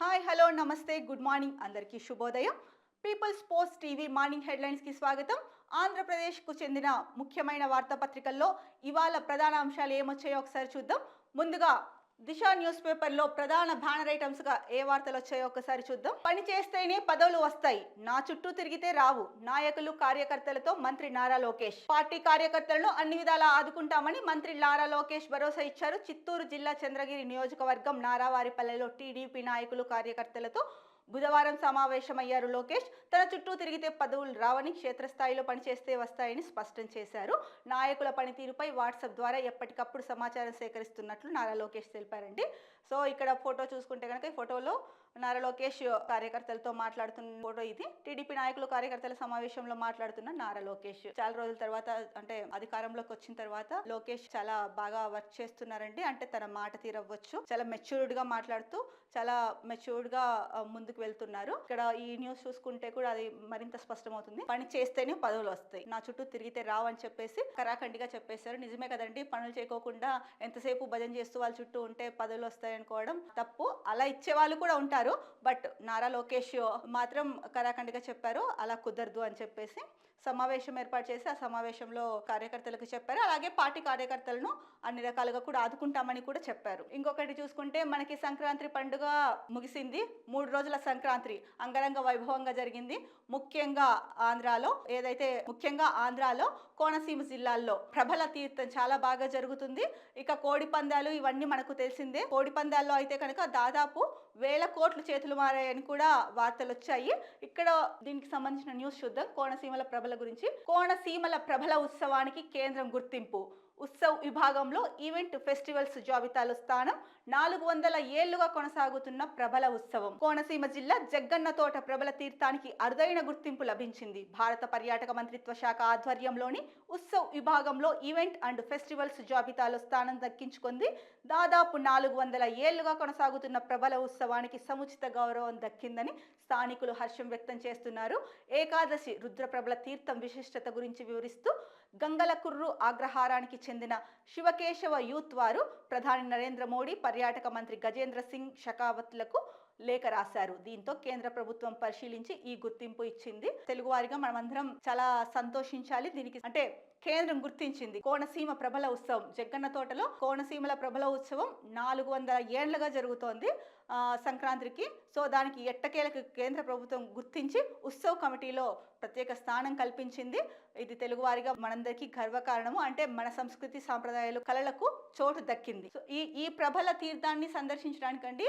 Hi hello నమస్తే good morning అందరికీ శుభోదయం. పీపుల్స్ పోస్ట్ టీవీ మార్నింగ్ హెడ్లైన్స్కి స్వాగతం. ఆంధ్రప్రదేశ్కు చెందిన ముఖ్యమైన వార్తాపత్రికల్లో ఇవాళ ప్రధాన అంశాలు ఏమొచ్చాయో ఒకసారి చూద్దాం. ముందుగా దిశ న్యూస్ పేపర్లో ప్రధాన బ్యానర్ ఐటమ్స్గా ఏ వార్తలు వచ్చాయో ఒకసారి చూద్దాం. పని చేస్తేనే పదవులు వస్తాయి. నా చుట్టూ తిరిగితే రావు. నాయకులు కార్యకర్తలతో మంత్రి నారా లోకేష్. పార్టీ కార్యకర్తలను అన్ని విధాలా ఆదుకుంటామని మంత్రి నారా లోకేష్ భరోసా ఇచ్చారు. చిత్తూరు జిల్లా చంద్రగిరి నియోజకవర్గం నారావారిపల్లెలో టీడీపీ నాయకులు కార్యకర్తలతో బుధవారం సమావేశమయ్యారు లోకేష్. తన చుట్టూ తిరిగితే పదవులు రావని క్షేత్రస్థాయిలో పనిచేస్తే వస్తాయని స్పష్టం చేశారు. నాయకుల పనితీరుపై వాట్సాప్ ద్వారా ఎప్పటికప్పుడు సమాచారం సేకరిస్తున్నట్లు నారా లోకేష్ తెలిపారండి. సో ఇక్కడ ఫోటో చూసుకుంటే కనుక ఈ ఫోటోలో నారా లోకేష్ కార్యకర్తలతో మాట్లాడుతున్న ఫోటో ఇది. టీడీపీ నాయకులు కార్యకర్తల సమావేశంలో మాట్లాడుతున్న నారా లోకేష్. చాలా రోజుల తర్వాత అంటే అధికారంలోకి వచ్చిన తర్వాత లోకేష్ చాలా బాగా వర్క్ చేస్తున్నారండి. అంటే తన మాట తీరవ్వచ్చు. చాలా మెచ్యూర్డ్గా మాట్లాడుతూ చాలా మెచ్యూర్డ్గా ముందుకు వెళ్తున్నారు. ఇక్కడ ఈ న్యూస్ చూసుకుంటే కూడా అది మరింత స్పష్టమవుతుంది. పని చేస్తేనే పదవులు వస్తాయి. నా చుట్టూ తిరిగితే రావు అని చెప్పేసి కరాఖండిగా చెప్పేశారు. నిజమే కదండి. పనులు చేయకోకుండా ఎంతసేపు భజన చేస్తూ వాళ్ళ చుట్టూ ఉంటే పదవులు వస్తాయి అనుకోవడం తప్పు. అలా ఇచ్చే వాళ్ళు కూడా ఉంటారు. బట్ నారా లోకేష్ మాత్రం కరాఖండిగా చెప్పారు. అలా కుదరదు అని చెప్పేసి సమావేశం ఏర్పాటు చేసి ఆ సమావేశంలో కార్యకర్తలకు చెప్పారు. అలాగే పార్టీ కార్యకర్తలను అన్ని రకాలుగా కూడా ఆదుకుంటామని కూడా చెప్పారు. ఇంకొకటి చూసుకుంటే మనకి సంక్రాంతి పండుగ ముగిసింది. మూడు రోజుల సంక్రాంతి అంగరంగ వైభవంగా జరిగింది. ముఖ్యంగా ఆంధ్రాలో ఏదైతే ముఖ్యంగా ఆంధ్రాలో కోనసీమ జిల్లాల్లో ప్రభల తీర్థం చాలా బాగా జరుగుతుంది. ఇక కోడి పందాలు ఇవన్నీ మనకు తెలిసిందే. కోడి పందాల్లో అయితే కనుక దాదాపు వేల కోట్లు చేతులు మారాయని కూడా వార్తలు వచ్చాయి ఇక్కడ దీనికి సంబంధించిన న్యూస్ చూద్దాం. కోనసీమల ప్రభల గురించి. కోనసీమల ప్రభల ఉత్సవానికి కేంద్రం గుర్తింపు. ఉత్సవ్ విభాగంలో ఈవెంట్ ఫెస్టివల్స్ జాబితాలో స్థానం నాలుగు వందల ఏళ్ళుగా కొనసాగుతున్న ప్రబల ఉత్సవం. కోనసీమ జిల్లా జగ్గన్న తోట ప్రబల తీర్థానికి అరుదైన గుర్తింపు లభించింది. భారత పర్యాటక మంత్రిత్వ శాఖ ఆధ్వర్యంలోని ఉత్సవ్ విభాగంలో ఈవెంట్ అండ్ ఫెస్టివల్స్ జాబితాలో స్థానం దక్కించుకుంది. దాదాపు నాలుగు వందల ఏళ్ళుగా కొనసాగుతున్న ప్రబల ఉత్సవానికి సముచిత గౌరవం దక్కిందని స్థానికులు హర్షం వ్యక్తం చేస్తున్నారు. ఏకాదశి రుద్రప్రబల తీర్థం విశిష్టత గురించి వివరిస్తూ గంగలకుర్రు అగ్రహారానికి చెందిన శివకేశవ యూత్ వారు ప్రధాని నరేంద్ర మోడీ పర్యాటక మంత్రి గజేంద్ర సింగ్ షకావత్లకు లేఖ రాశారు. దీంతో కేంద్ర ప్రభుత్వం పరిశీలించి ఈ గుర్తింపు ఇచ్చింది. తెలుగువారిగా మనమందరం చాలా సంతోషించాలి. దీనికి అంటే కేంద్రం గుర్తించింది. కోనసీమ ప్రభల ఉత్సవం. జగ్గన్న తోటలో కోనసీమల ప్రభల ఉత్సవం నాలుగు వందల ఏళ్ళుగా జరుగుతోంది. సంక్రాంతికి. సో దానికి ఎట్టకేలకు కేంద్ర ప్రభుత్వం గుర్తించి ఉత్సవ కమిటీలో ప్రత్యేక స్థానం కల్పించింది. ఇది తెలుగువారిగా మనందరికీ గర్వకారణము. అంటే మన సంస్కృతి సాంప్రదాయాలు కళలకు చోటు దక్కింది. సో ఈ ఈ ప్రభల తీర్థాన్ని సందర్శించడానికండి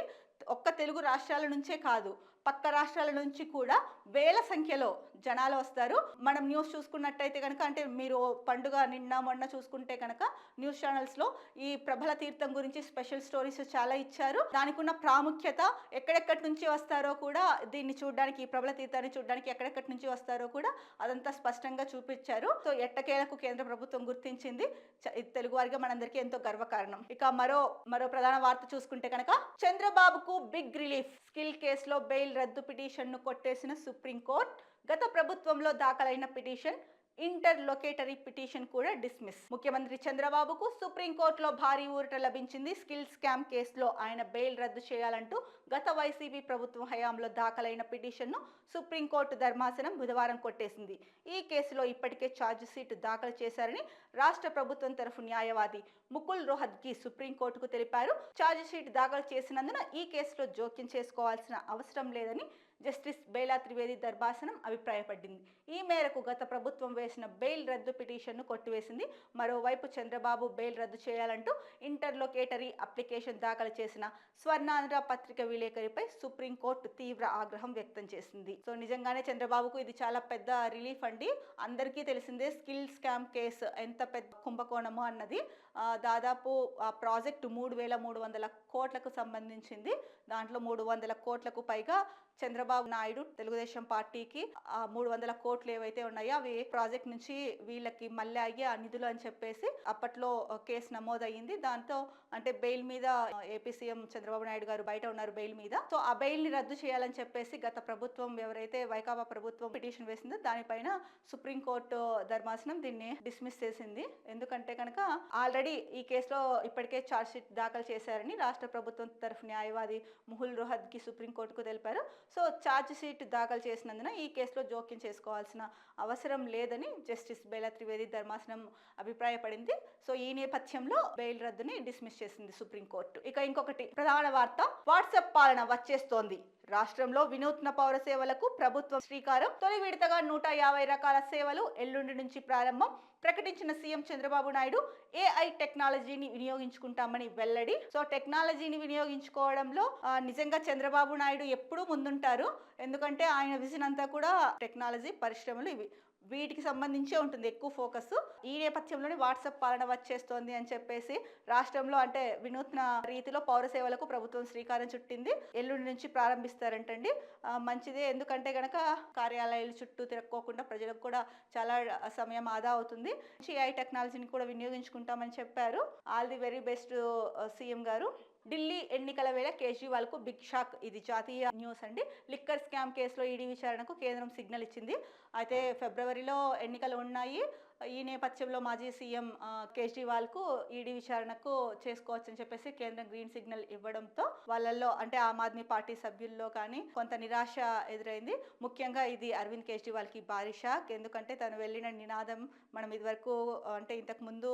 ఒక్క తెలుగు రాష్ట్రాల నుంచే కాదు పక్క రాష్ట్రాల నుంచి కూడా వేల సంఖ్యలో జనాలు వస్తారు. మనం న్యూస్ చూసుకున్నట్టయితే కనుక అంటే మీరు పండుగ నిన్న మొన్న చూసుకుంటే కనుక న్యూస్ ఛానల్స్లో ఈ ప్రభల తీర్థం గురించి స్పెషల్ స్టోరీస్ చాలా ఇచ్చారు. దానికి ఉన్న ప్రాముఖ్యత ఎక్కడెక్కడి నుంచి వస్తారో కూడా దీన్ని చూడడానికి ఈ ప్రభల తీర్థాన్ని చూడడానికి ఎక్కడెక్కడి నుంచి వస్తారో కూడా అదంతా స్పష్టంగా చూపించారు. సో ఎట్టకేలకు కేంద్ర ప్రభుత్వం గుర్తించింది. తెలుగు వారిగా మనందరికీ ఎంతో గర్వకారణం. ఇక మరో మరో ప్రధాన వార్త చూసుకుంటే కనుక చంద్రబాబుకు బిగ్ రిలీఫ్ స్కిల్ కేసులో బెయిల్ రద్దు పిటిషన్ను కొట్టేసిన సుప్రీంకోర్టు గత ప్రభుత్వంలో దాఖలైన పిటిషన్ ఇంటర్ లొకేటరీ పిటిషన్ కూడా డిస్మిస్. ముఖ్యమంత్రి చంద్రబాబుకు సుప్రీంకోర్టులో భారీ ఊరట లభించింది. స్కిల్ స్కామ్ కేసులో ఆయన బెయిల్ రద్దు చేయాలంటూ గత వైసీపీ ప్రభుత్వం హయాంలో దాఖలైన పిటిషన్ను సుప్రీంకోర్టు ధర్మాసనం బుధవారం కొట్టేసింది. ఈ కేసులో ఇప్పటికే ఛార్జ్ షీట్ దాఖలు చేశారని రాష్ట్ర ప్రభుత్వం తరఫు న్యాయవాది ముకుల్ రోహద్గి సుప్రీంకోర్టుకు తెలిపారు. ఛార్జ్ షీట్ దాఖలు చేసినందున ఈ కేసులో జోక్యం చేసుకోవాల్సిన అవసరం లేదని జస్టిస్ బేలా త్రివేది దర్భాసనం అభిప్రాయపడింది. ఈ మేరకు గత ప్రభుత్వం వేసిన బెయిల్ రద్దు పిటిషన్ను కొట్టివేసింది. మరోవైపు చంద్రబాబు బెయిల్ రద్దు చేయాలంటూ ఇంటర్లోకేటరీ అప్లికేషన్ దాఖలు చేసిన స్వర్ణాంధ్ర పత్రిక విలేకరిపై సుప్రీంకోర్టు తీవ్ర ఆగ్రహం వ్యక్తం చేసింది. సో నిజంగానే చంద్రబాబుకు ఇది చాలా పెద్ద రిలీఫ్ అండి. అందరికీ తెలిసిందే స్కిల్ స్కామ్ కేసు ఎంత పెద్ద కుంభకోణము అన్నది. దాదాపు ఆ ప్రాజెక్టు మూడు వేల మూడు వందల కోట్లకు సంబంధించింది. దాంట్లో మూడు వందల కోట్లకు పైగా చంద్రబాబు నాయుడు తెలుగుదేశం పార్టీకి ఆ మూడు వందల కోట్లు ఏవైతే ఉన్నాయో అవి ప్రాజెక్ట్ నుంచి వీళ్ళకి మళ్ళీ అయ్యి ఆ నిధులు అని చెప్పేసి అప్పట్లో కేసు నమోదయ్యింది. దాంతో అంటే బెయిల్ మీద ఏపీ సీఎం చంద్రబాబు నాయుడు గారు బయట ఉన్నారు బెయిల్ మీద. సో ఆ బెయిల్ని రద్దు చేయాలని చెప్పేసి గత ప్రభుత్వం ఎవరైతే వైకాపా ప్రభుత్వం పిటిషన్ వేసిందో దానిపైన సుప్రీంకోర్టు ధర్మాసనం దీన్ని డిస్మిస్ చేసింది. ఎందుకంటే కనుక ఆల్రెడీ ఈ కేసులో ఇప్పటికే ఛార్జ్ షీట్ దాఖలు చేశారని రాష్ట్ర రాష్ట్ర ప్రభుత్వం తరఫు న్యాయవాది ముహుల్ రోహద్కి సుప్రీంకోర్టుకు తెలిపారు. సో ఛార్జ్ షీట్ దాఖలు చేసినందున ఈ కేసులో జోక్యం చేసుకోవాల్సిన అవసరం లేదని జస్టిస్ బేలా త్రివేది ధర్మాసనం అభిప్రాయపడింది. సో ఈ నేపథ్యంలో బెయిల్ రద్దుని డిస్మిస్ చేసింది సుప్రీంకోర్టు ఇక ఇంకొకటి ప్రధాన వార్త వాట్సాప్ పాలన వచ్చేస్తోంది. రాష్ట్రంలో వినూత్న పౌర సేవలకు ప్రభుత్వం శ్రీకారం. తొలి విడతగా నూట యాభై రకాల సేవలు ఎల్లుండి నుంచి ప్రారంభం. ప్రకటించిన సీఎం చంద్రబాబు నాయుడు ఏఐ టెక్నాలజీని వినియోగించుకుంటామని వెల్లడి. సో టెక్నాలజీని వినియోగించుకోవడంలో నిజంగా చంద్రబాబు నాయుడు ఎప్పుడూ ముందుంటారు. ఎందుకంటే ఆయన విజన్ అంతా కూడా టెక్నాలజీ పరిశ్రమలు ఇవి. వీటికి సంబంధించే ఉంటుంది ఎక్కువ ఫోకస్. ఈ నేపథ్యంలోనే వాట్సాప్ పాలన వచ్చేస్తోంది అని చెప్పేసి రాష్ట్రంలో అంటే వినూత్న రీతిలో పౌర సేవలకు ప్రభుత్వం శ్రీకారం చుట్టింది. ఎల్లుండి నుంచి ప్రారంభిస్తారంటండి. మంచిదే. ఎందుకంటే గనక కార్యాలయాలు చుట్టూ తిరక్కోకుండా ప్రజలకు కూడా చాలా సమయం ఆదా అవుతుంది. ఏఐ టెక్నాలజీని కూడా వినియోగించుకుంటామని చెప్పారు. All the very best CM గారు. ఢిల్లీ ఎన్నికల వేళ కేజ్రీవాల్కు బిగ్ షాక్. ఇది జాతీయ న్యూస్ అండి. లిక్కర్ స్కామ్ కేసులో ఈడీ విచారణకు కేంద్రం సిగ్నల్ ఇచ్చింది. అయితే ఫిబ్రవరిలో ఎన్నికలు ఉన్నాయి. ఈ నేపథ్యంలో మాజీ సీఎం కేజ్రీవాల్కు ఈడీ విచారణకు చేసుకోవచ్చని చెప్పేసి కేంద్రం గ్రీన్ సిగ్నల్ ఇవ్వడంతో వాళ్ళల్లో అంటే ఆమ్ ఆద్మీ పార్టీ సభ్యుల్లో కానీ కొంత నిరాశ ఎదురైంది. ముఖ్యంగా ఇది అరవింద్ కేజ్రీవాల్కి భారీ షాక్. ఎందుకంటే తను వెళ్ళిన నినాదం మనం ఇదివరకు అంటే ఇంతకు ముందు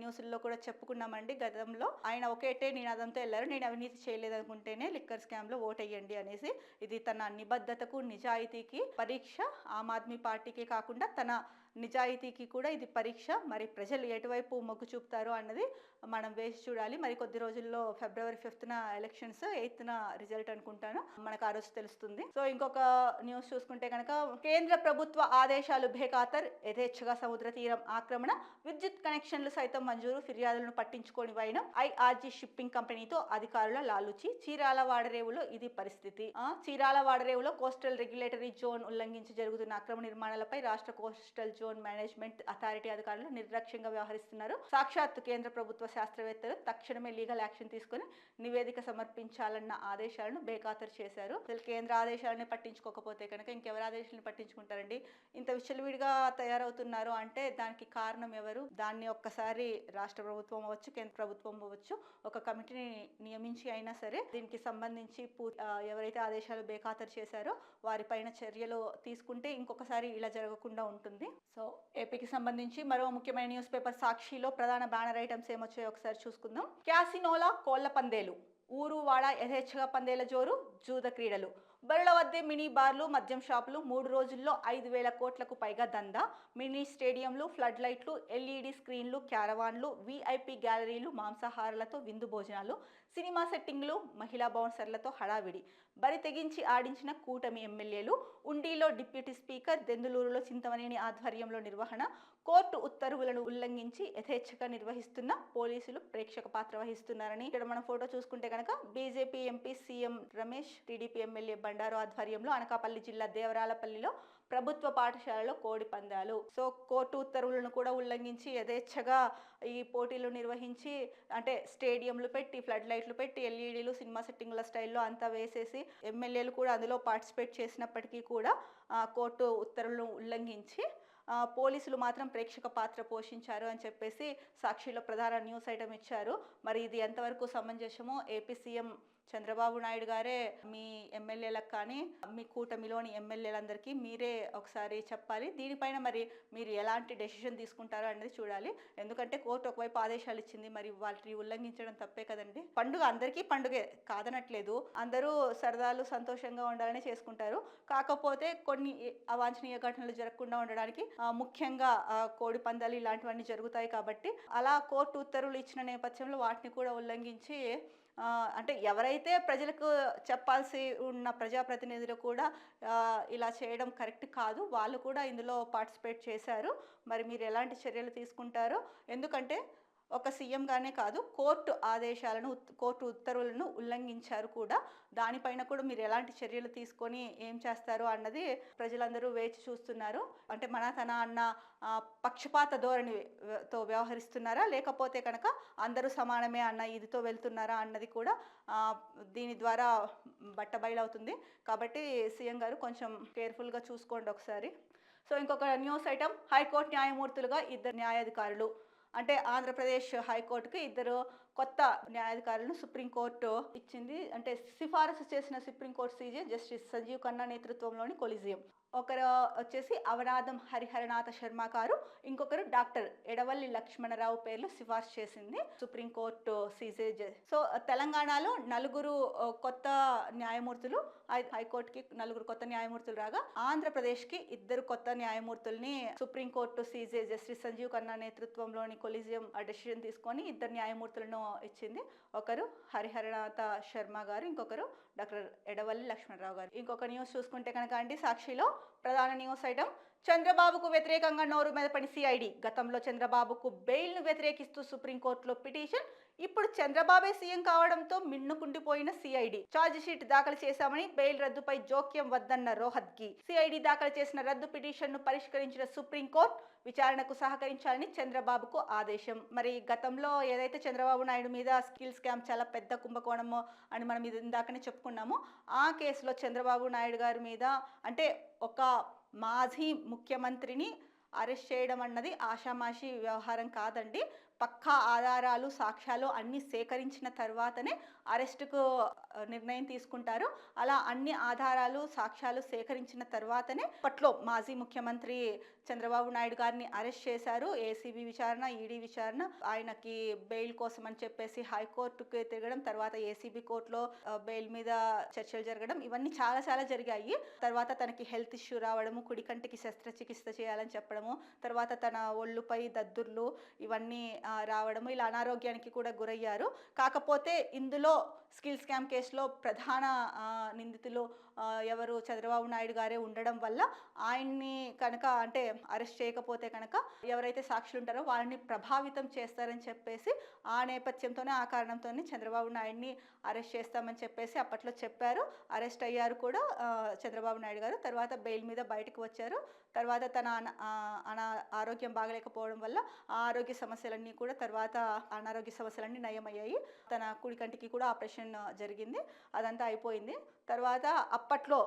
న్యూస్ల్లో కూడా చెప్పుకున్నామండి. గతంలో ఆయన ఒకేటే నినాదంతో వెళ్ళారు. నేను అవినీతి చేయలేదనుకుంటేనే లిక్కర్ స్కామ్లో ఓటేయండి అనేసి ఇది తన నిబద్ధతకు నిజాయితీకి పరీక్ష ఆమ్ ఆద్మీ పార్టీకి కాకుండా తన నిజాయితీకి కూడా ఇది పరీక్ష. మరి ప్రజలు ఎటువైపు మొగ్గు చూపుతారో అన్నది మనం వేసి చూడాలి. మరి కొద్ది రోజుల్లో ఫిబ్రవరి ఫిఫ్త్న ఎలక్షన్స్ ఎయిత్న రిజల్ట్ అనుకుంటాను. మనకు ఆ రోజు తెలుస్తుంది. సో ఇంకొక న్యూస్ చూసుకుంటే కనుక కేంద్ర ప్రభుత్వ ఆదేశాలు బేఖాతర్ యథేచ్ఛగా సముద్ర తీరం ఆక్రమణ విద్యుత్ కనెక్షన్లు సైతం మంజూరు ఫిర్యాదులను పట్టించుకోని వైనం ఐఆర్జీ షిప్పింగ్ కంపెనీతో అధికారుల లాలుచి చీరాల వాడరేవులో ఇది పరిస్థితి. ఆ, చీరాల వాడరేవులో కోస్టల్ రెగ్యులేటరీ జోన్ ఉల్లంఘించి జరుగుతున్న అక్రమ నిర్మాణాలపై రాష్ట్ర కోస్టల్ జోన్ మేనేజ్మెంట్ అథారిటీ అధికారులు నిర్లక్ష్యంగా వ్యవహరిస్తున్నారు. సాక్షాత్ కేంద్ర ప్రభుత్వ శాస్త్రవేత్తలు తక్షణమే లీగల్ యాక్షన్ తీసుకొని నివేదిక సమర్పించాలన్న ఆదేశాలను బేఖాతరు చేశారు. అసలు కేంద్ర ఆదేశాలను పట్టించుకోకపోతే కనుక ఇంకెవరి ఆదేశాలను పట్టించుకుంటారండి? ఇంత విచ్చలవిడిగా తయారవుతున్నారు అంటే దానికి కారణం ఎవరు? దాన్ని ఒక్కసారి రాష్ట్ర ప్రభుత్వం అవ్వచ్చు కేంద్ర ప్రభుత్వం అవ్వచ్చు ఒక కమిటీని నియమించి అయినా సరే దీనికి సంబంధించి ఎవరైతే ఆదేశాలు బేఖాతరు చేశారో వారిపైన చర్యలు తీసుకుంటే ఇంకొకసారి ఇలా జరగకుండా ఉంటుంది. సో ఏపీకి సంబంధించి మరో ముఖ్యమైన న్యూస్ పేపర్ సాక్షిలో ప్రధాన బ్యానర్ ఐటమ్స్ ఏమొచ్చాయో ఒకసారి చూసుకుందాం. క్యాసినోలా కోళ్ళ పందేలు. ఊరు వాడ యథేచ్ఛగా పందేల జోరు జూద క్రీడలు. బరుల వద్దే మినీ బార్లు మద్యం షాపులు మూడు రోజుల్లో ఐదు వేల కోట్లకు పైగా దందా. మినీ స్టేడియంలు ఫ్లడ్ లైట్లు ఎల్ఈడి స్క్రీన్లు క్యారవాన్లు వీఐపీ గ్యాలరీలు మాంసాహారాలతో విందు భోజనాలు. సినిమా సెట్టింగ్లు మహిళా బౌన్సర్లతో హడావిడి. బరి తెగించి ఆడించిన కూటమి ఎమ్మెల్యేలు ఉండిలో డిప్యూటీ స్పీకర్ దెందులూరులో చింతమనేని ఆధ్వర్యంలో నిర్వహణ కోర్టు ఉత్తర్వులను ఉల్లంఘించి యథేచ్ఛగా నిర్వహిస్తున్న పోలీసులు ప్రేక్షక పాత్ర వహిస్తున్నారని. ఇక్కడ మనం ఫోటో చూసుకుంటే కనుక BJP MP CM Ramesh TDP MLA Bandaru ఆధ్వర్యంలో అనకాపల్లి జిల్లా దేవరాలపల్లిలో ప్రభుత్వ పాఠశాలలో కోడి పందాలు. సో కోర్టు ఉత్తర్వులను కూడా ఉల్లంఘించి యథేచ్ఛగా ఈ పోటీలు నిర్వహించి అంటే స్టేడియంలు పెట్టి ఫ్లడ్ లైట్లు పెట్టి ఎల్ఈడీలు సినిమా సెట్టింగ్ల స్టైల్లో అంతా వేసేసి ఎమ్మెల్యేలు కూడా అందులో పార్టిసిపేట్ చేసినప్పటికీ కూడా కోర్టు ఉత్తర్వులను ఉల్లంఘించి పోలీసులు మాత్రం ప్రేక్షక పాత్ర పోషించారు అని చెప్పేసి సాక్షిలో ప్రధాన న్యూస్ ఐటమ్ ఇచ్చారు. మరి ఇది ఎంతవరకు సమంజసమో ఏపీ సీఎం చంద్రబాబు నాయుడు గారే మీ ఎమ్మెల్యేలకు కానీ మీ కూటమిలోని ఎమ్మెల్యేలందరికీ మీరే ఒకసారి చెప్పాలి. దీనిపైన మరి మీరు ఎలాంటి డెసిషన్ తీసుకుంటారో అనేది చూడాలి. ఎందుకంటే కోర్టు ఒకవైపు ఆదేశాలు ఇచ్చింది మరి వాటిని ఉల్లంఘించడం తప్పే కదండి. పండుగ అందరికీ పండుగే కాదనట్లేదు. అందరూ సరదాలు సంతోషంగా ఉండాలని చేసుకుంటారు. కాకపోతే కొన్ని అవాంఛనీయ ఘటనలు జరగకుండా ఉండడానికి ముఖ్యంగా కోడి పందాలు ఇలాంటివన్నీ జరుగుతాయి కాబట్టి అలా కోర్టు ఉత్తర్వులు ఇచ్చిన నేపథ్యంలో వాటిని కూడా ఉల్లంఘించి అంటే ఎవరైతే ప్రజలకు చెప్పాల్సి ఉన్న ప్రజాప్రతినిధులు కూడా ఇలా చేయడం కరెక్ట్ కాదు. వాళ్ళు కూడా ఇందులో పార్టిసిపేట్ చేశారు. మరి మీరు ఎలాంటి చర్యలు తీసుకుంటారో ఎందుకంటే ఒక సీఎంగానే కాదు కోర్టు ఆదేశాలను కోర్టు ఉత్తర్వులను ఉల్లంఘించారు కూడా. దానిపైన కూడా మీరు ఎలాంటి చర్యలు తీసుకొని ఏం చేస్తారు అన్నది ప్రజలందరూ వేచి చూస్తున్నారు. అంటే మన తన అన్న పక్షపాత ధోరణితో వ్యవహరిస్తున్నారా? లేకపోతే కనుక అందరూ సమానమే అన్న ఇదితో వెళ్తున్నారా అన్నది కూడా దీని ద్వారా బట్టబయలవుతుంది. కాబట్టి సీఎం గారు కొంచెం కేర్ఫుల్గా చూసుకోండి ఒకసారి. సో ఇంకొక న్యూస్ ఐటమ్ హైకోర్టు న్యాయమూర్తులుగా ఇద్దరు న్యాయాధికారులు అంటే ఆంధ్రప్రదేశ్ హైకోర్టుకి ఇద్దరు కొత్త న్యాయాధికారులను సుప్రీంకోర్టు ఇచ్చింది. అంటే సిఫారసు చేసిన supreme court CJ justice Sanjiv Khanna నేతృత్వంలోని కొలిజియం. ఒకరు వచ్చేసి అవరాధం హరిహరనాథ శర్మ గారు ఇంకొకరు డాక్టర్ ఎడవల్లి లక్ష్మణరావు పేర్లు సిఫార్సు చేసింది సుప్రీంకోర్టు సీజే సో తెలంగాణలో నలుగురు కొత్త న్యాయమూర్తులు హైకోర్టుకి నలుగురు కొత్త న్యాయమూర్తులు రాగా ఆంధ్రప్రదేశ్కి ఇద్దరు కొత్త న్యాయమూర్తుల్ని supreme court CJ justice Sanjiv Khanna నేతృత్వంలోని కొలిజియం డెసిషన్ తీసుకొని ఇద్దరు న్యాయమూర్తులను ఇచ్చింది. ఒకరు హరిహరనాథ శర్మ గారు ఇంకొకరు డాక్టర్ ఎడవల్లి లక్ష్మణరావు గారు. ఇంకొక న్యూస్ చూసుకుంటే కనుక అండి సాక్షిలో ప్రధాన న్యూస్ ఐటమ్ చంద్రబాబుకు వ్యతిరేకంగా నోరు మీద పని సిఐడి. గతంలో చంద్రబాబుకు బెయిల్ను వ్యతిరేకిస్తూ సుప్రీంకోర్టులో పిటిషన్ ఇప్పుడు చంద్రబాబే సీఎం కావడంతో మిన్నుకుండిపోయిన సిఐడి. ఛార్జ్ షీట్ దాఖలు చేశామని బెయిల్ రద్దుపై జోక్యం వద్దన్న రోహత్కి. సిఐడి దాఖలు చేసిన రద్దు పిటిషన్ను పరిష్కరించిన సుప్రీంకోర్టు విచారణకు సహకరించాలని చంద్రబాబుకు ఆదేశం. మరి గతంలో ఏదైతే చంద్రబాబు నాయుడు మీద స్కిల్ స్కామ్ చాలా పెద్ద కుంభకోణము అని మనం ఇది ఇందాకనే చెప్పుకున్నాము ఆ కేసులో చంద్రబాబు నాయుడు గారి మీద అంటే ఒక మాజీ ముఖ్యమంత్రిని అరెస్ట్ చేయడం అన్నది ఆషామాషి వ్యవహారం కాదండి. పక్కా ఆధారాలు సాక్ష్యాలు అన్నీ సేకరించిన తర్వాతనే అరెస్టుకు నిర్ణయం తీసుకుంటారు. అలా అన్ని ఆధారాలు సాక్ష్యాలు సేకరించిన తర్వాతనే అప్పట్లో మాజీ ముఖ్యమంత్రి చంద్రబాబు నాయుడు గారిని అరెస్ట్ చేశారు. ఏసీబీ విచారణ ఈడీ విచారణ. ఆయనకి బెయిల్ కోసం అని చెప్పేసి హైకోర్టుకి తిరగడం తర్వాత ఏసీబీ కోర్టులో బెయిల్ మీద చర్చలు జరగడం ఇవన్నీ చాలా చాలా జరిగాయి. తర్వాత తనకి హెల్త్ ఇష్యూ రావడము కుడి కంటికి శస్త్రచికిత్స చేయాలని చెప్పడము తర్వాత తన ఒళ్ళుపై దద్దుర్లు ఇవన్నీ రావడము ఇలా అనారోగ్యానికి కూడా గురయ్యారు. కాకపోతే ఇందులో స్కిల్ స్కామ్ కేసులో ప్రధాన నిందితులు ఎవరు? చంద్రబాబు నాయుడు గారే ఉండడం వల్ల ఆయన్ని కనుక అంటే అరెస్ట్ చేయకపోతే కనుక ఎవరైతే సాక్షులు ఉంటారో వాళ్ళని ప్రభావితం చేస్తారని చెప్పేసి ఆ నేపథ్యంతోనే ఆ కారణంతోనే చంద్రబాబు నాయుడిని అరెస్ట్ చేస్తామని చెప్పేసి అప్పట్లో చెప్పారు. అరెస్ట్ అయ్యారు కూడా చంద్రబాబు నాయుడు గారు. తర్వాత బెయిల్ మీద బయటకు వచ్చారు. తర్వాత తన అన- అనా ఆరోగ్యం బాగలేకపోవడం వల్ల ఆ ఆరోగ్య సమస్యలన్నీ కూడా తర్వాత అనారోగ్య సమస్యలన్నీ నయమయ్యాయి. తన కుడి కంటికి కూడా ఆపరేషన్ జరిగింది అదంతా అయిపోయింది. తర్వాత అప్పట్లో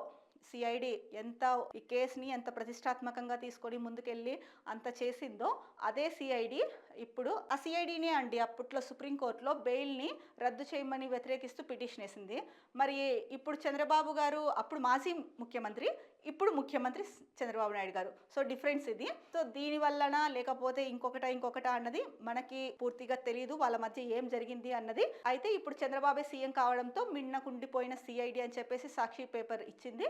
సిఐడి ఎంత ఈ కేసుని ఎంత ప్రతిష్టాత్మకంగా తీసుకొని ముందుకెళ్ళి అంత చేసిందో అదే సిఐడి ఇప్పుడు ఆ సిఐడినే అండి అప్పట్లో సుప్రీంకోర్టులో బెయిల్ని రద్దు చేయమని వ్యతిరేకిస్తూ పిటిషన్ వేసింది. మరి ఇప్పుడు చంద్రబాబు గారు అప్పుడు మాజీ ముఖ్యమంత్రి ఇప్పుడు ముఖ్యమంత్రి చంద్రబాబు నాయుడు గారు. సో డిఫరెన్స్ ఇది. సో దీని వలన లేకపోతే ఇంకొకట ఇంకొకట అన్నది మనకి పూర్తిగా తెలియదు వాళ్ళ మధ్య ఏం జరిగింది అన్నది. అయితే ఇప్పుడు చంద్రబాబే సీఎం కావడంతో మిన్నకుండిపోయిన సిఐడి అని చెప్పేసి సాక్షి పేపర్ ఇచ్చింది.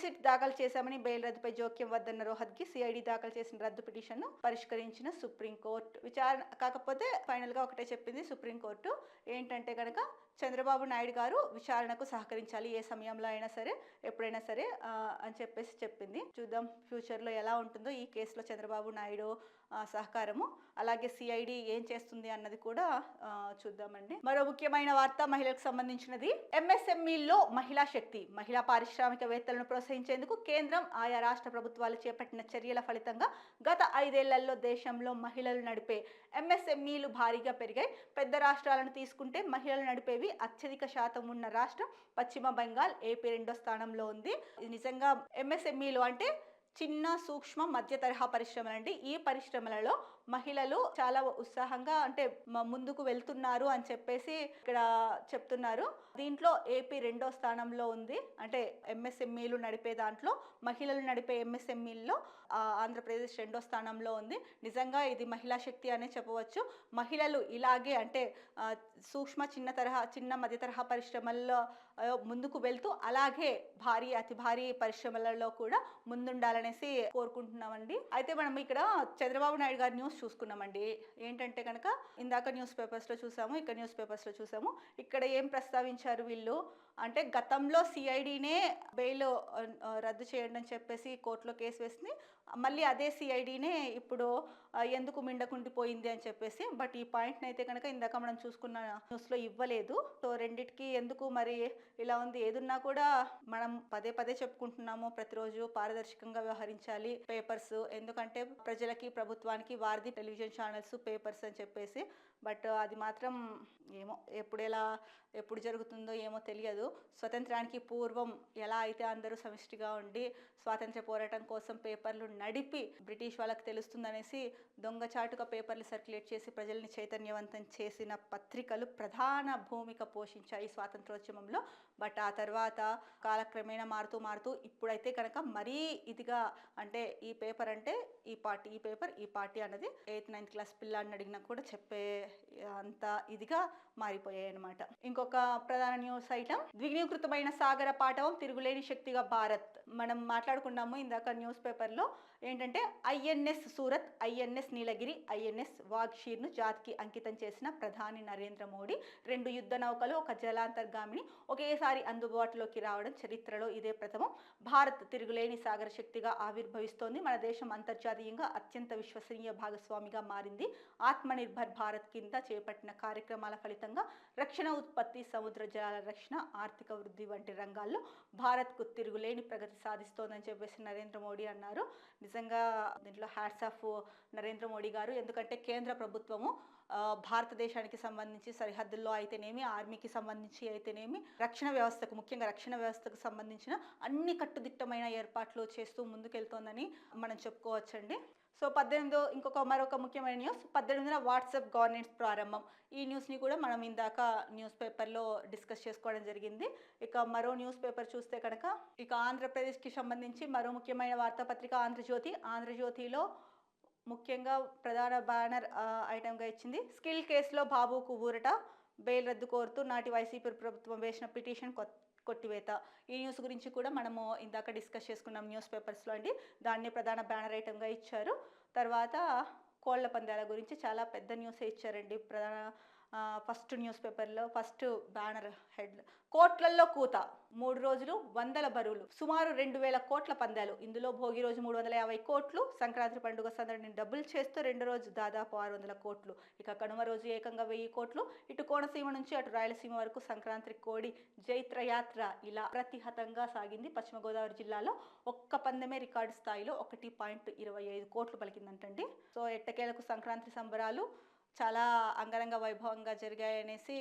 షీట్ దాఖలు చేశామని బెయిల్ రద్దుపై జోక్యం వద్దన్న రోహత్కి సిఐడి దాఖలు చేసిన రద్దు పిటిషన్ను పరిష్కరించిన సుప్రీంకోర్టు. విచారణ కాకపోతే ఫైనల్గా ఒకటే చెప్పింది సుప్రీంకోర్టు. ఏంటంటే కనుక చంద్రబాబు నాయుడు గారు విచారణకు సహకరించాలి ఏ సమయంలో అయినా సరే ఎప్పుడైనా సరే అని చెప్పేసి చెప్పింది. చూద్దాం ఫ్యూచర్లో ఎలా ఉంటుందో ఈ కేసులో చంద్రబాబు నాయుడు సహకారము. అలాగే సిఐడి ఏం చేస్తుంది అన్నది కూడా చూద్దామండి. మరో ముఖ్యమైన వార్త మహిళలకు సంబంధించినది. ఎంఎస్ఎంఈల్లో మహిళా శక్తి మహిళా పారిశ్రామికవేత్తలను ప్రోత్సహించేందుకు కేంద్రం ఆయా రాష్ట్ర ప్రభుత్వాలు చేపట్టిన చర్యల ఫలితంగా గత ఐదేళ్ళలో దేశంలో మహిళలు నడిపే ఎంఎస్ఎంఈలు భారీగా పెరిగాయి. పెద్ద రాష్ట్రాలను తీసుకుంటే మహిళలు నడిపేవి అత్యధిక శాతం ఉన్న రాష్ట్రం పశ్చిమ బెంగాల్ ఏపీ రెండో స్థానంలో ఉంది. నిజంగా ఎంఎస్ఎంఈలు అంటే చిన్న సూక్ష్మ మధ్య తరహా పరిశ్రమలు అండి. ఈ పరిశ్రమలలో మహిళలు చాలా ఉత్సాహంగా అంటే ముందుకు వెళ్తున్నారు అని చెప్పేసి ఇక్కడ చెప్తున్నారు. దీంట్లో ఏపీ రెండో స్థానంలో ఉంది. అంటే ఎంఎస్ఎంఈలు నడిపే దాంట్లో మహిళలు నడిపే ఎంఎస్ఎంఈల్లో ఆంధ్రప్రదేశ్ రెండో స్థానంలో ఉంది. నిజంగా ఇది మహిళా శక్తి అనే చెప్పవచ్చు. మహిళలు ఇలాగే అంటే సూక్ష్మ చిన్న తరహా చిన్న మధ్య తరహా పరిశ్రమల్లో ముందుకు వెళ్తూ అలాగే భారీ అతి భారీ పరిశ్రమలలో కూడా ముందుండాలనేసి కోరుకుంటున్నామండి. అయితే మనం ఇక్కడ చంద్రబాబు నాయుడు గారి న్యూస్ చూసుకున్నామండి. ఏంటంటే కనుక ఇందాక న్యూస్ పేపర్స్లో చూసాము ఇక్కడ న్యూస్ పేపర్స్లో చూసాము. ఇక్కడ ఏం ప్రస్తావించారు వీళ్ళు? అంటే గతంలో సిఐడినే బెయిల్ రద్దు చేయండి అని చెప్పేసి కోర్టులో కేసు వేసింది. మళ్ళీ అదే సిఐడినే ఇప్పుడు ఎందుకు మిండకుండిపోయింది అని చెప్పేసి బట్ ఈ పాయింట్ని అయితే కనుక ఇందాక మనం చూసుకున్న న్యూస్లో ఇవ్వలేదు. సో రెండిటికి ఎందుకు మరి ఇలా ఉంది? ఏదున్నా కూడా మనం పదే పదే చెప్పుకుంటున్నాము ప్రతిరోజు పారదర్శకంగా వ్యవహరించాలి పేపర్స్. ఎందుకంటే ప్రజలకి ప్రభుత్వానికి వారిది టెలివిజన్ ఛానల్స్ పేపర్స్ అని చెప్పేసి బట్ అది మాత్రం ఏమో ఎప్పుడు ఎలా ఎప్పుడు జరుగుతుందో ఏమో తెలియదు. స్వతంత్రానికి పూర్వం ఎలా అయితే అందరూ సమిష్టిగా ఉండి స్వాతంత్ర పోరాటం కోసం పేపర్లు నడిపి బ్రిటిష్ వాళ్ళకి తెలుస్తుందనేసి దొంగచాటుగా పేపర్లు సర్క్యులేట్ చేసి ప్రజల్ని చైతన్యవంతం చేసిన పత్రికలు ప్రధాన భూమిక పోషించాయి స్వాతంత్రోద్యమంలో. బట్ ఆ తర్వాత కాలక్రమేణా మారుతూ మారుతూ ఇప్పుడైతే కనుక మరీ ఇదిగా అంటే ఈ పేపర్ అంటే ఈ పార్టీ ఈ పేపర్ ఈ పార్టీ అన్నది ఎయిత్ నైన్త్ క్లాస్ పిల్లాడిని అడిగినా కూడా చెప్పే అంత ఇదిగా మారిపోయాయి అనమాట ఇంకొక ప్రధాన న్యూస్ ఐటమ్ ద్విగ్నీకృతమైన సాగర పాఠవం తిరుగులేని శక్తిగా భారత్. మనం మాట్లాడుకున్నాము ఇందాక న్యూస్ పేపర్లో ఏంటంటే INS Surat INS Nilgiri INS వాగ్షీర్ను జాతికి అంకితం చేసిన ప్రధాని నరేంద్ర మోడీ రెండు యుద్ధ నౌకలు ఒక జలాంతర్గామిని ఒకేసారి అందుబాటులోకి రావడం చరిత్రలో ఇదే ప్రథమం. భారత్ తిరుగులేని సాగర శక్తిగా ఆవిర్భవిస్తోంది. మన దేశం అంతర్జాతీయంగా అత్యంత విశ్వసనీయ భాగస్వామిగా మారింది. ఆత్మనిర్భర్ భారత్ కింద చేపట్టిన కార్యక్రమాల ఫలితంగా రక్షణ ఉత్పత్తి సముద్ర జలాల రక్షణ ఆర్థిక వృద్ధి వంటి రంగాల్లో భారత్కు తిరుగులేని ప్రగతి సాధిస్తోందని చెప్పేసి నరేంద్ర మోడీ అన్నారు. నిజంగా దీంట్లో హ్యాట్స్ ఆఫ్ నరేంద్ర మోడీ గారు. ఎందుకంటే కేంద్ర ప్రభుత్వము భారతదేశానికి సంబంధించి సరిహద్దుల్లో అయితేనేమి ఆర్మీకి సంబంధించి అయితేనేమి రక్షణ వ్యవస్థకు ముఖ్యంగా రక్షణ వ్యవస్థకు సంబంధించిన అన్ని కట్టుదిట్టమైన ఏర్పాట్లు చేస్తూ ముందుకెళ్తోందని మనం చెప్పుకోవచ్చండి. సో పద్దెనిమిదో ఇంకొక మరొక ముఖ్యమైన న్యూస్ పద్దెనిమిదిన వాట్సాప్ గవర్నెన్స్ ప్రారంభం. ఈ న్యూస్ని కూడా మనం ఇందాక న్యూస్ పేపర్లో డిస్కస్ చేసుకోవడం జరిగింది. ఇక మరో న్యూస్ పేపర్ చూస్తే కనుక ఇక ఆంధ్రప్రదేశ్కి సంబంధించి మరో ముఖ్యమైన వార్తాపత్రిక ఆంధ్రజ్యోతి. ఆంధ్రజ్యోతిలో ముఖ్యంగా ప్రధాన బ్యానర్ ఐటెంగా ఇచ్చింది స్కిల్ కేసులో బాబుకు ఊరట బెయిల్ రద్దు కోరుతూ నాటి వైసీపీ ప్రభుత్వం వేసిన పిటిషన్ కొత్త కొట్టివేత. ఈ న్యూస్ గురించి కూడా మనము ఇందాక డిస్కస్ చేసుకున్నాం న్యూస్ పేపర్స్లో అండి. దాన్ని ప్రధాన బ్యానర్ ఐటమ్గా ఇచ్చారు. తర్వాత కోళ్ళ పందాల గురించి చాలా పెద్ద న్యూస్ ఇచ్చారండి. ప్రధాన ఫస్ట్ న్యూస్ పేపర్లో ఫస్ట్ బ్యానర్ హెడ్ కోట్లల్లో కూత మూడు రోజులు వందల బరువులు. సుమారు రెండు వేల కోట్ల పందాలు. ఇందులో భోగి రోజు మూడు వందల యాభై కోట్లు సంక్రాంతి పండుగ సందర్భంగా డబ్బులు చేస్తూ రెండు రోజు దాదాపు ఆరు వందల కోట్లు. ఇక కనుమ రోజు ఏకంగా వెయ్యి కోట్లు. ఇటు కోనసీమ నుంచి అటు రాయలసీమ వరకు సంక్రాంతి కోడి జైత్రయాత్ర ఇలా ప్రతిహతంగా సాగింది. పశ్చిమ గోదావరి జిల్లాలో ఒక్క పందెమే రికార్డు స్థాయిలో ఒకటి పాయింట్ ఇరవై ఐదు కోట్లు పలికిందంటండి. సో ఎట్టకేలకు సంక్రాంతి సంబరాలు చాలా అంగరంగ వైభవంగా జరిగాయనేసి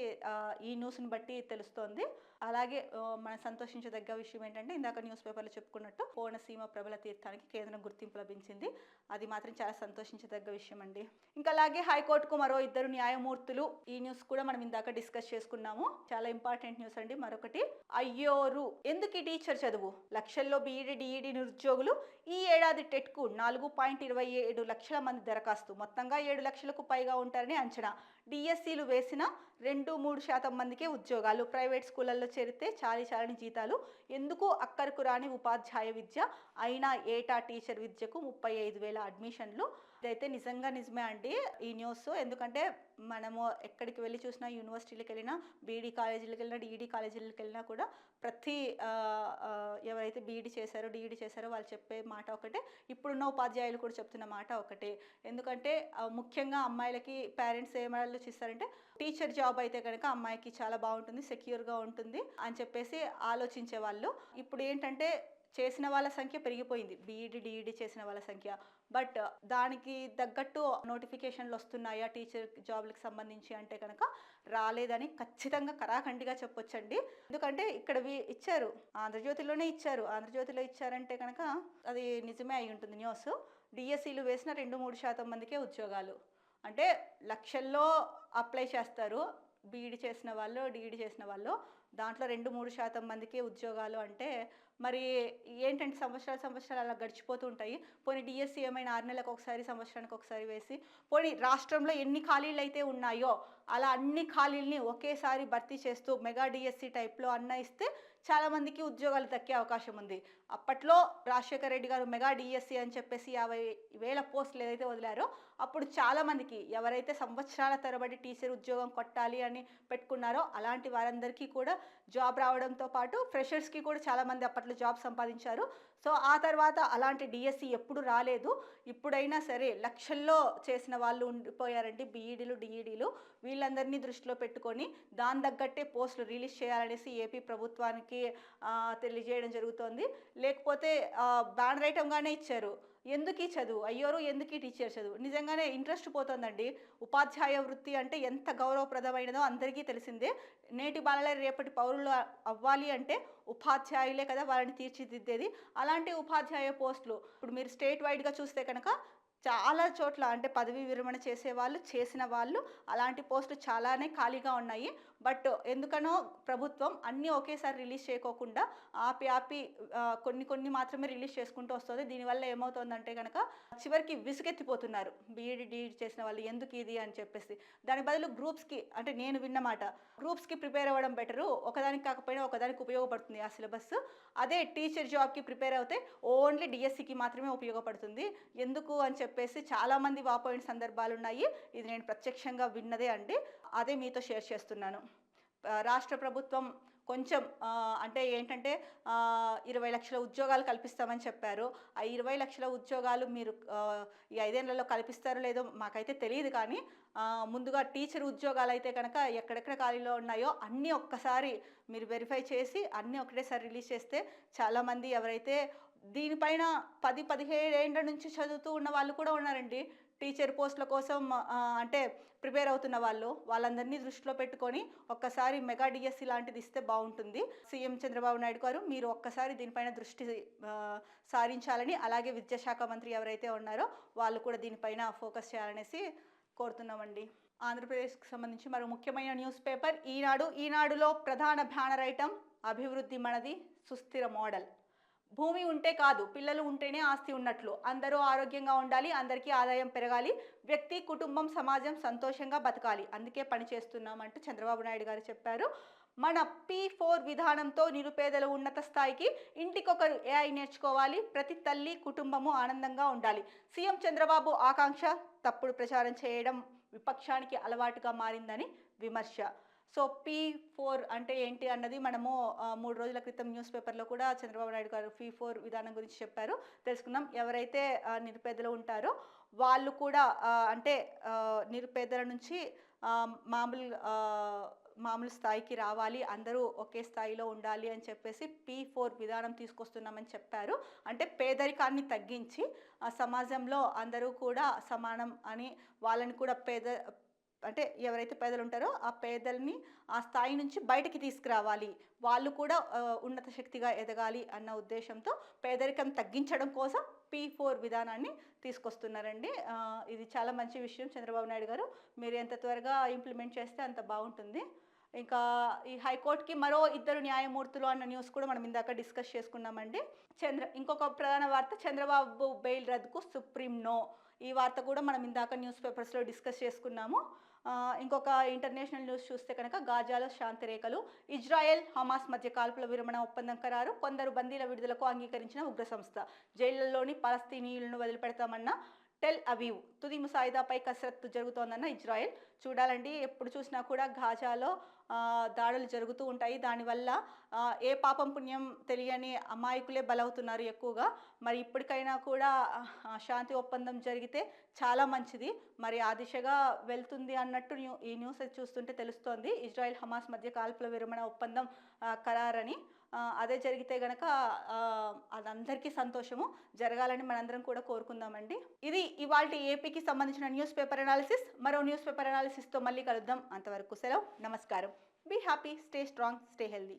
ఈ న్యూస్ని బట్టి తెలుస్తోంది. అలాగే మన మనం సంతోషించదగ్గ విషయం ఏంటంటే ఇందాక న్యూస్ పేపర్లో చెప్పుకున్నట్టు కోనసీమ ప్రబల తీర్థానికి కేంద్రం గుర్తింపు లభించింది. అది మాత్రం చాలా సంతోషించదగ్గ విషయం అండి. ఇంకా అలాగే హైకోర్టుకు మరో ఇద్దరు న్యాయమూర్తులు ఈ న్యూస్ కూడా మనం ఇందాక డిస్కస్ చేసుకున్నాము. చాలా ఇంపార్టెంట్ న్యూస్ అండి మరొకటి. అయ్యోరు ఎందుకు ఈ టీచర్ చదువు? లక్షల్లో బీఈడి డిఈడి నిరుద్యోగులు ఈ ఏడాది టెట్కు నాలుగు పాయింట్ ఇరవై ఏడు లక్షల మంది దరఖాస్తు. మొత్తంగా ఏడు లక్షలకు పైగా ఉంటారని అంచనా. డిఎస్సీలు వేసిన రెండు మూడు శాతం మందికే ఉద్యోగాలు. ప్రైవేట్ స్కూళ్ళల్లో చేరితే చాలి చాలని జీతాలు. ఎందుకు అక్కరకు రాని ఉపాధ్యాయ విద్య? అయినా ఏటా టీచర్ విద్యకు ముప్పై ఐదు వేల అడ్మిషన్లు. ఇదైతే నిజంగా నిజమే అండి ఈ న్యూస్. ఎందుకంటే మనము ఎక్కడికి వెళ్ళి చూసినా యూనివర్సిటీలకు వెళ్ళినా బీఈడీ కాలేజీలకు వెళ్ళినా డిఈడి కాలేజీలకు వెళ్ళినా కూడా ప్రతి ఎవరైతే బీఈడీ చేశారో డిఈడి చేశారో వాళ్ళు చెప్పే మాట ఒకటే. ఇప్పుడున్న ఉపాధ్యాయులు కూడా చెప్తున్న మాట ఒకటే. ఎందుకంటే ముఖ్యంగా అమ్మాయిలకి పేరెంట్స్ ఏం చేస్తారంటే టీచర్ జాబ్ అయితే కనుక అమ్మాయికి చాలా బాగుంటుంది సెక్యూర్గా ఉంటుంది అని చెప్పేసి ఆలోచించే వాళ్ళు. ఇప్పుడు ఏంటంటే చేసిన వాళ్ళ సంఖ్య పెరిగిపోయింది. బీఈడి డిఈడి చేసిన వాళ్ళ సంఖ్య. బట్ దానికి తగ్గట్టు నోటిఫికేషన్లు వస్తున్నాయా టీచర్ జాబ్లకు సంబంధించి అంటే కనుక రాలేదని ఖచ్చితంగా కరాఖండిగా చెప్పొచ్చండి. ఎందుకంటే ఇక్కడ వి- ఇచ్చారు ఆంధ్రజ్యోతిలోనే ఇచ్చారు. ఆంధ్రజ్యోతిలో ఇచ్చారంటే కనుక అది నిజమే అయి ఉంటుంది న్యూస్. డిఎస్సీలు వేసిన రెండు మూడు శాతం మందికే ఉద్యోగాలు. అంటే లక్షల్లో అప్లై చేస్తారు. బీఈడి చేసిన వాళ్ళు డిఈడి చేసిన వాళ్ళు. దాంట్లో రెండు మూడు శాతం మందికి ఉద్యోగాలు అంటే మరి ఏంటంటే సంవత్సరాలు సంవత్సరాలు అలా గడిచిపోతూ ఉంటాయి. పోనీ డిఎస్సి ఏమైనా ఆరు నెలలకు ఒకసారి సంవత్సరానికి ఒకసారి వేసి పోనీ రాష్ట్రంలో ఎన్ని ఖాళీలు అయితే ఉన్నాయో అలా అన్ని ఖాళీల్ని ఒకేసారి భర్తీ చేస్తూ మెగా డిఎస్సి టైప్లో అన్న ఇస్తే చాలామందికి ఉద్యోగాలు దక్కే అవకాశం ఉంది. అప్పట్లో రాజశేఖర రెడ్డి గారు మెగా డిఎస్సి అని చెప్పేసి యాభై వేల పోస్టులు ఏదైతే వదిలారో అప్పుడు చాలామందికి ఎవరైతే సంవత్సరాల తరబడి టీచర్ ఉద్యోగం కొట్టాలి అని పెట్టుకున్నారో అలాంటి వారందరికీ కూడా జాబ్ రావడంతో పాటు ఫ్రెషర్స్కి కూడా చాలామంది అప్పట్లో జాబ్ సంపాదించారు. సో ఆ తర్వాత అలాంటి డిఎస్సి ఎప్పుడు రాలేదు. ఇప్పుడైనా సరే లక్షల్లో చేసిన వాళ్ళు ఉండిపోయారండి బీఈడీలు డిఈడీలు వీళ్ళందరినీ దృష్టిలో పెట్టుకొని దాని తగ్గట్టే పోస్టులు రిలీజ్ చేయాలనేసి ఏపీ ప్రభుత్వానికి తెలియజేయడం జరుగుతోంది. లేకపోతే బ్యానర్ ఐటమ్గానే ఇచ్చారు. ఎందుకు ఈ చదువు? అయ్యోరు ఎందుకు ఈ టీచర్ చదువు? నిజంగానే ఇంట్రెస్ట్ పోతుందండి. ఉపాధ్యాయ వృత్తి అంటే ఎంత గౌరవప్రదమైనదో అందరికీ తెలిసిందే. నేటి బాలలే రేపటి పౌరులు అవ్వాలి అంటే ఉపాధ్యాయులే కదా వాళ్ళని తీర్చిదిద్దేది. అలాంటి ఉపాధ్యాయ పోస్టులు ఇప్పుడు మీరు స్టేట్ వైడ్గా చూస్తే కనుక చాలా చోట్ల అంటే పదవీ విరమణ చేసే వాళ్ళు చేసిన వాళ్ళు అలాంటి పోస్టులు చాలానే ఖాళీగా ఉన్నాయి. బట్ ఎందుకనో ప్రభుత్వం అన్నీ ఒకేసారి రిలీజ్ చేయకోకుండా ఆపి ఆపి కొన్ని కొన్ని మాత్రమే రిలీజ్ చేసుకుంటూ వస్తుంది. దీనివల్ల ఏమవుతుందంటే కనుక చివరికి విసుగెత్తిపోతున్నారు. బీఈడి డిఈడి చేసిన వాళ్ళు ఎందుకు ఇది అని చెప్పేసి. దాని బదులు గ్రూప్స్కి అంటే నేను విన్నమాట గ్రూప్స్కి ప్రిపేర్ అవ్వడం బెటరు. ఒకదానికి కాకపోయినా ఒకదానికి ఉపయోగపడుతుంది ఆ సిలబస్. అదే టీచర్ జాబ్కి ప్రిపేర్ అవుతే ఓన్లీ డిఎస్సికి మాత్రమే ఉపయోగపడుతుంది. ఎందుకు అని చెప్పేసి చాలామంది వాపోయిన సందర్భాలు ఉన్నాయి ఇది నేను ప్రత్యక్షంగా విన్నదే అండి. అదే మీతో షేర్ చేస్తున్నాను. రాష్ట్ర ప్రభుత్వం కొంచెం అంటే ఏంటంటే ఇరవై లక్షల ఉద్యోగాలు కల్పిస్తామని చెప్పారు. ఆ ఇరవై లక్షల ఉద్యోగాలు మీరు ఈ ఐదేళ్ళలో కల్పిస్తారో లేదో మాకైతే తెలియదు కానీ ముందుగా టీచర్ ఉద్యోగాలు అయితే కనుక ఎక్కడెక్కడ ఖాళీలో ఉన్నాయో అన్నీ ఒక్కసారి మీరు వెరిఫై చేసి అన్నీ ఒకటేసారి రిలీజ్ చేస్తే చాలామంది ఎవరైతే దీనిపైన పది పదిహేడు నుంచి చదువుతూ ఉన్న వాళ్ళు కూడా ఉన్నారండి. టీచర్ పోస్టుల కోసం అంటే ప్రిపేర్ అవుతున్న వాళ్ళు. వాళ్ళందరినీ దృష్టిలో పెట్టుకొని ఒక్కసారి మెగా డిఎస్సి లాంటిది ఇస్తే బాగుంటుంది. సీఎం చంద్రబాబు నాయుడు గారు మీరు ఒక్కసారి దీనిపైన దృష్టి సారించాలని అలాగే విద్యాశాఖ మంత్రి ఎవరైతే ఉన్నారో వాళ్ళు కూడా దీనిపైన ఫోకస్ చేయాలనేసి కోరుతున్నామండి. ఆంధ్రప్రదేశ్కి సంబంధించి మరో ముఖ్యమైన న్యూస్ పేపర్ ఈనాడు ఈనాడులో ప్రధాన బ్యానర్ ఐటమ్ అభివృద్ధి మనది సుస్థిర మోడల్. భూమి ఉంటే కాదు పిల్లలు ఉంటేనే ఆస్తి ఉన్నట్లు. అందరూ ఆరోగ్యంగా ఉండాలి అందరికీ ఆదాయం పెరగాలి వ్యక్తి కుటుంబం సమాజం సంతోషంగా బతకాలి. అందుకే పని చేస్తున్నామంటూ చంద్రబాబు నాయుడు గారు చెప్పారు. మన పీ ఫోర్ విధానంతో నిరుపేదలు ఉన్నత స్థాయికి ఇంటికొకరు ఏఐ నేర్చుకోవాలి. ప్రతి తల్లి కుటుంబము ఆనందంగా ఉండాలి. సీఎం చంద్రబాబు ఆకాంక్ష తప్పుడు ప్రచారం చేయడం విపక్షానికి అలవాటుగా మారిందని విమర్శ. సో పీ ఫోర్ అంటే ఏంటి అన్నది మనము మూడు రోజుల క్రితం న్యూస్ పేపర్లో కూడా చంద్రబాబు నాయుడు గారు పీ ఫోర్ విధానం గురించి చెప్పారు. తెలుసుకుందాం ఎవరైతే నిరుపేదలు ఉంటారో వాళ్ళు కూడా అంటే నిరుపేదల నుంచి మామూలు మామూలు స్థాయికి రావాలి అందరూ ఒకే స్థాయిలో ఉండాలి అని చెప్పేసి పీ ఫోర్ విధానం తీసుకొస్తున్నామని చెప్పారు. అంటే పేదరికాన్ని తగ్గించి ఆ సమాజంలో అందరూ కూడా సమానం అని వాళ్ళని కూడా పేద అంటే ఎవరైతే పేదలు ఉంటారో ఆ పేదల్ని ఆ స్థాయి నుంచి బయటికి తీసుకురావాలి. వాళ్ళు కూడా ఉన్నత శక్తిగా ఎదగాలి అన్న ఉద్దేశంతో పేదరికం తగ్గించడం కోసం పీ ఫోర్ విధానాన్ని తీసుకొస్తున్నారండి. ఇది చాలా మంచి విషయం. చంద్రబాబు నాయుడు గారు మీరు ఎంత త్వరగా ఇంప్లిమెంట్ చేస్తే అంత బాగుంటుంది. ఇంకా ఈ హైకోర్టుకి మరో ఇద్దరు న్యాయమూర్తులు అన్న న్యూస్ కూడా మనం ఇందాక డిస్కస్ చేసుకున్నామండి. చంద్ర ఇంకొక ప్రధాన వార్త చంద్రబాబు బెయిల్ రద్దుకు సుప్రీం నో. ఈ వార్త కూడా మనం ఇందాక న్యూస్ పేపర్స్లో డిస్కస్ చేసుకున్నాము. ఇంకొక ఇంటర్నేషనల్ న్యూస్ చూస్తే కనుక గాజాలో శాంతి రేఖలు ఇజ్రాయెల్ హమాస్ మధ్య కాల్పుల విరమణ ఒప్పందం ఖరారు కొందరు బందీల విడుదలకు అంగీకరించిన ఉగ్ర సంస్థ. జైళ్ళలోని పలస్తీనీయులను వదిలిపెడతామన్న టెల్ అవీవ్ తుది ముసాయిదాపై కసరత్తు జరుగుతోందన్న ఇజ్రాయెల్. చూడాలండి ఎప్పుడు చూసినా కూడా గాజాలో దాడులు జరుగుతూ ఉంటాయి. దానివల్ల ఏ పాపం పుణ్యం తెలియని అమాయకులే బలవుతున్నారు ఎక్కువగా. మరి ఇప్పటికైనా కూడా శాంతి ఒప్పందం జరిగితే చాలా మంచిది. మరి ఆ దిశగా వెళ్తుంది అన్నట్టు ఈ న్యూస్ చూస్తుంటే తెలుస్తోంది. ఇజ్రాయెల్ హమాస్ మధ్య కాల్పుల విరమణ ఒప్పందం ఖరారని. అదే జరిగితే గనక అదందరికీ సంతోషము. జరగాలని మనందరం కూడా కోరుకుందామండి. ఇది ఇవాళ ఏపీకి సంబంధించిన న్యూస్ పేపర్ అనాలిసిస్. మరో న్యూస్ పేపర్ అనాలిసిస్తో మళ్ళీ కలుద్దాం. అంతవరకు సెలవు. నమస్కారం. Be happy stay strong stay healthy.